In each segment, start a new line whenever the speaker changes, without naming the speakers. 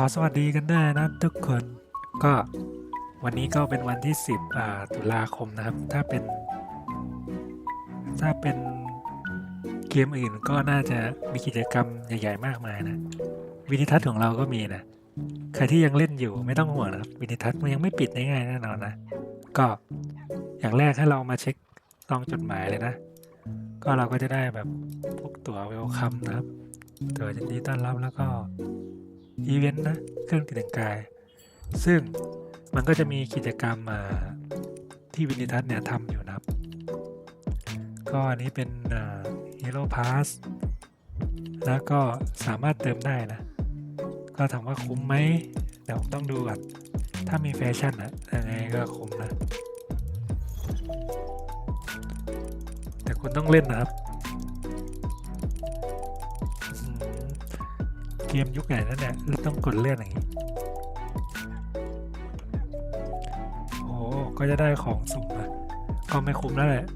ขอสวัสดีกันได้นะทุกคนก็วันนี้ก็เป็นวันที่ 10อ่าตุลาคมนะครับ ถ้าเป็น ถ้าเป็นเกมอื่นก็น่าจะมีกิจกรรมใหญ่ ๆ มากมายนะ วินิทัศน์ของเราก็มีนะ ใครที่ยังเล่นอยู่ไม่ต้องห่วงนะครับวินิทัศน์มันยังไม่ปิดง่ายๆแน่นอนนะ ก็อย่างแรกให้เรามาเช็คซองจดหมายเลยนะ ก็เราก็จะได้แบบพวกตั๋วเวลคัมนะครับตั๋วยินดีต้อนรับแล้วก็ อีเวนต์นะเครื่องแต่งกาย ซึ่งมันก็จะมีกิจกรรมมาที่วินิทัศน์เนี่ยทำอยู่นะครับ ก็อันนี้เป็นฮีโร่พาสแล้วก็สามารถเติมได้นะ ก็ถามว่าคุ้มไหมเดี๋ยวผมต้องดูก่อนถ้ามีแฟชั่นอะยังไงก็คุ้มนะ แต่คุณต้องเล่นนะครับ มยุคไหนนั่นเนี่ยต้องกดเลื่อนอย่างนี้โอ้ก็จะได้ของสุ่มนะก็ไม่คุ้มแล้วแหละ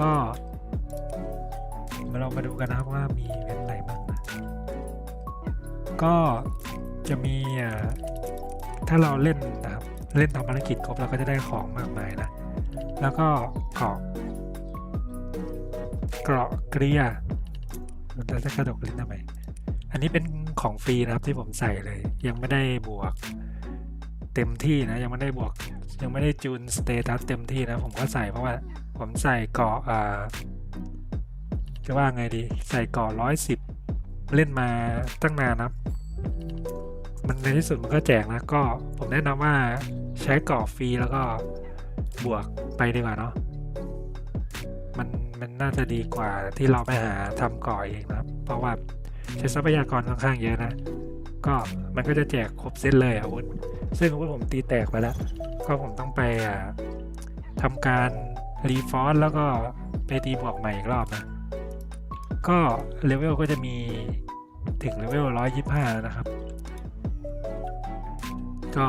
ก็มาเรามาดูกันนะครับว่ามีเวนอะไรบ้างนะ ก็จะมีอ่าถ้าเราเล่นนะครับ เล่นทำภารกิจครบเราก็จะได้ของมากมายนะ แล้วก็เกราะ เกราะเกลียเราจะกระดกลิ้นทำไม อันนี้เป็นของฟรีนะครับที่ผมใส่เลย ยังไม่ได้บวกเต็มที่นะ ยังไม่ได้บวก ยังไม่ได้จูนสเตตัสเต็มที่นะ ผมก็ใส่เพราะว่าผมใส่เกาะอ่าจะว่าไงดี ใส่เกาะร้อยสิบเล่นมาตั้งนานนะครับมันในที่สุดมันก็แจกนะก็ผมแนะนำว่าใช้เกาะฟรีแล้วก็บวกไปดีกว่าเนาะ มันน่าจะดีกว่าที่เราไปหาทำเกราะเองนะครับ เพราะว่าใช้ทรัพยากรค่อนข้างเยอะนะ ก็มันก็จะแจกครบเซตเลยอาวุธ ซึ่งอาวุธผมตีแตกไปแล้ว ก็ผมต้องไปอ่าทำการรีฟอสแล้วก็ไปตีบวกใหม่อีกรอบนะ ก็เลเวลก็จะมีถึงเลเวล 125แล้วนะครับ ก็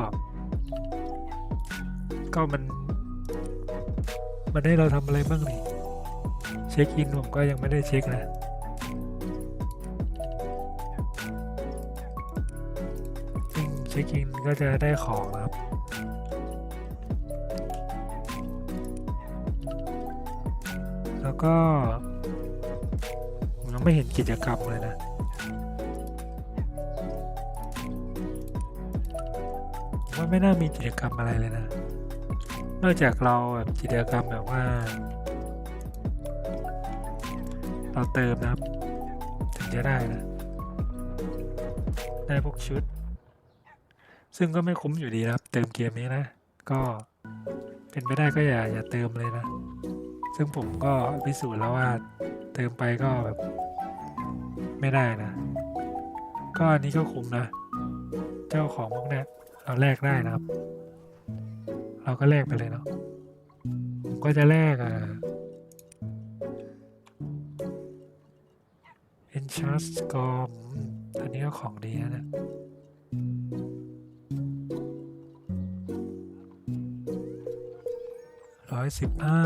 ก็มัน มันให้เราทำอะไรบ้างนี่ เช็คอินผมก็ยังไม่ได้เช็คนะซึ่งเช็คอินก็จะได้ของนะครับแล้วก็ผมยังไม่เห็นกิจกรรมเลยนะว่าไม่น่ามีกิจกรรมอะไรเลยนะ นอกจากเราแบบกิจกรรมแบบว่า เราเติมนะครับ ถึงจะได้นะ ได้พวกชุด ซึ่งก็ไม่คุ้มอยู่ดีนะครับ เติมเกมนี้นะ ก็เป็นไปได้ก็อย่าอย่าเติมเลยนะ ซึ่งผมก็พิสูจน์แล้วว่าเติมไปก็แบบ ไม่ได้นะ ก็อันนี้ก็คุ้มนะ เจ้าของพวกเนี้ยเราแลกได้นะครับ เราก็แลกไปเลยเนาะผมก็จะแลกอะ Enchant Score อืมอันนี้ก็ของดีนะเนี่ยร้อยสิบห้า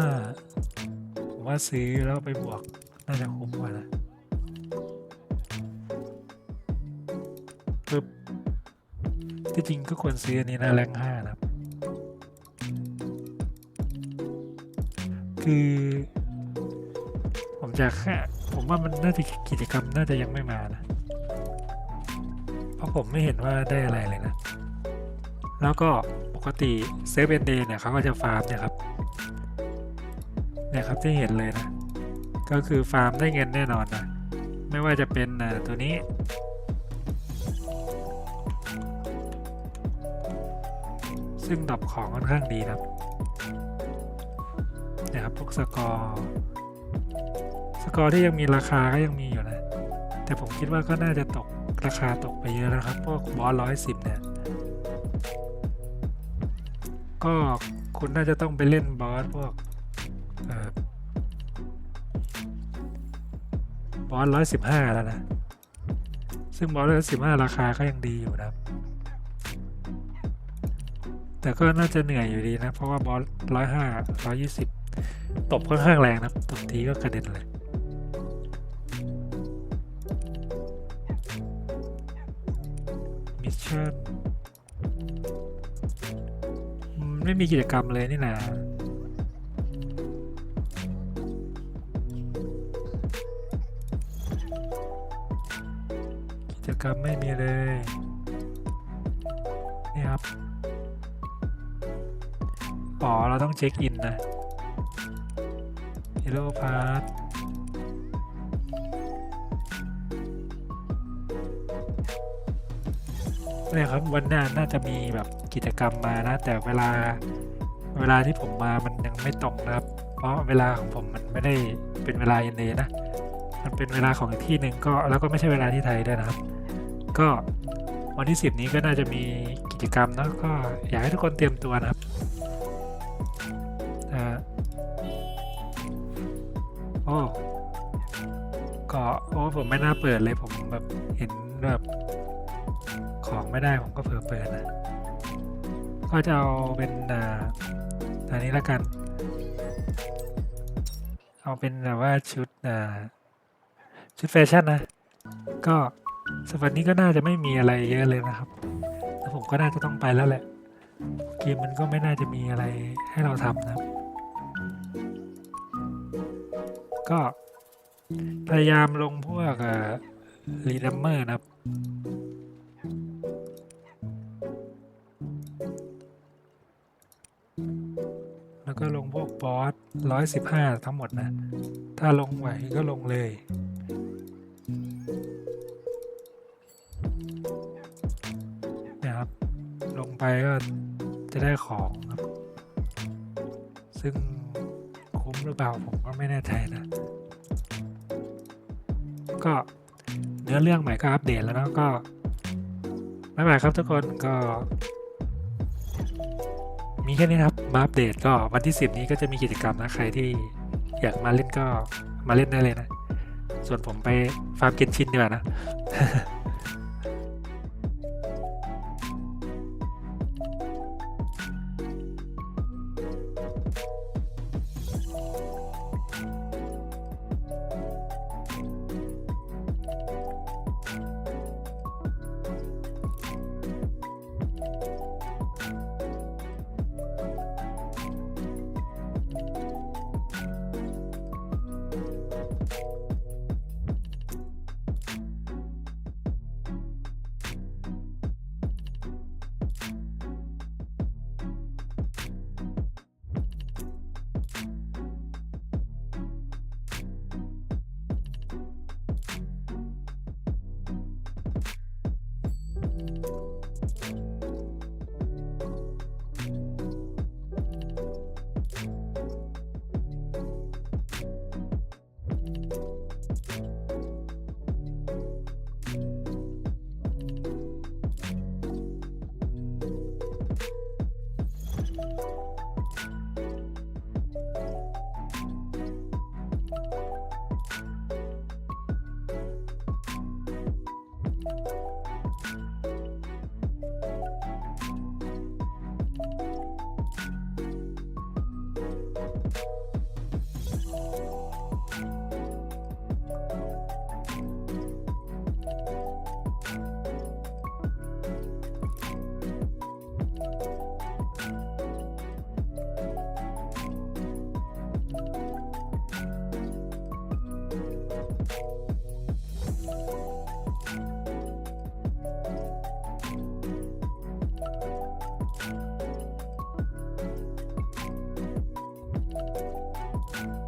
ผมว่าซื้อแล้วไปบวก น่าจะคุ้มกว่านะปึ๊บที่จริงก็ควรซื้ออันนี้นะแรงห้านะครับคือ ผมจะแค่ ผมว่ามันน่าจะกิจกรรมน่าจะยังไม่มานะ เพราะผมไม่เห็นว่าได้อะไรเลยนะ แล้วก็ปกติเซฟเอนเดเนี่ยเขาก็จะฟาร์มเนี่ยครับ เนี่ยครับที่เห็นเลยนะ ก็คือฟาร์มได้เงินแน่นอนนะ ไม่ว่าจะเป็นตัวนี้ซึ่งดรอปของค่อนข้างดีนะครับนะครับพวกสกอร์ สกอร์ที่ยังมีราคาก็ยังมีอยู่นะ แต่ผมคิดว่าก็น่าจะตกราคาตกไปเยอะแล้วครับ พวกบอสร้อยสิบเนี่ย ก็คุณน่าจะต้องไปเล่นบอสพวกบอสร้อยสิบห้าแล้วนะ ซึ่งบอสร้อยสิบห้าราคาก็ยังดีอยู่นะครับ แต่ก็น่าจะเหนื่อยอยู่ดีนะ เพราะว่าบอสร้อยห้าร้อยยี่สิบตบค่อนข้างแรงนะตบทีก็กระเด็นเลย มไม่มีกิจกรรมเลยนี่นะกิจกรรมไม่มีเลย นี่ครับ อ๋อ เราต้องเช็คอินนะ Hero Pass เนี่ยครับวันหน้าน่าจะมีแบบกิจกรรมมานะ แต่เวลาเวลาที่ผมมามันยังไม่ตรงนะครับ เพราะเวลาของผมมันไม่ได้เป็นเวลาเอ็นเนะ มันเป็นเวลาของอีกที่หนึ่งก็แล้วก็ไม่ใช่เวลาที่ไทยด้วยนะครับ ก็วันที่ 10 นี้ก็น่าจะมีกิจกรรมเนอะก็อยากให้ทุกคนเตรียมตัวนะครับอ่าโอ้ก็โอ้ผมไม่น่าเปิดเลยผมแบบเห็นแบบ ของไม่ได้ผมก็เผื่อเปิดนะก็จะเอาเป็นอ่าอันนี้ละกัน เอาเป็นแบบว่าชุดอ่าชุดแฟชั่นนะ ก็สัปดาห์นี้ก็น่าจะไม่มีอะไรเยอะเลยนะครับแล้วผมก็น่าจะต้องไปแล้วแหละเกมมันก็ไม่น่าจะมีอะไรให้เราทำนะครับ ก็พยายามลงพวกรีดัมเมอร์นะครับ ก็ลงพวกบอสร้อยสิบห้าทั้งหมดนะ ถ้าลงไหวก็ลงเลยเนี่ยครับ ลงไปก็จะได้ของครับ ซึ่งคุ้มหรือเปล่าผมก็ไม่แน่ใจนะ ก็เนื้อเรื่องใหม่ก็อัปเดตแล้วเนาะก็บ๊ายบายครับทุกคนก็ มีแค่นี้ครับ มาอัปเดตก็วันที่ 10 นี้ก็จะมีกิจกรรมนะ ใครที่อยากมาเล่นก็มาเล่นได้เลยนะ ส่วนผมไปฟาร์มเกนชินดีกว่านะ thank you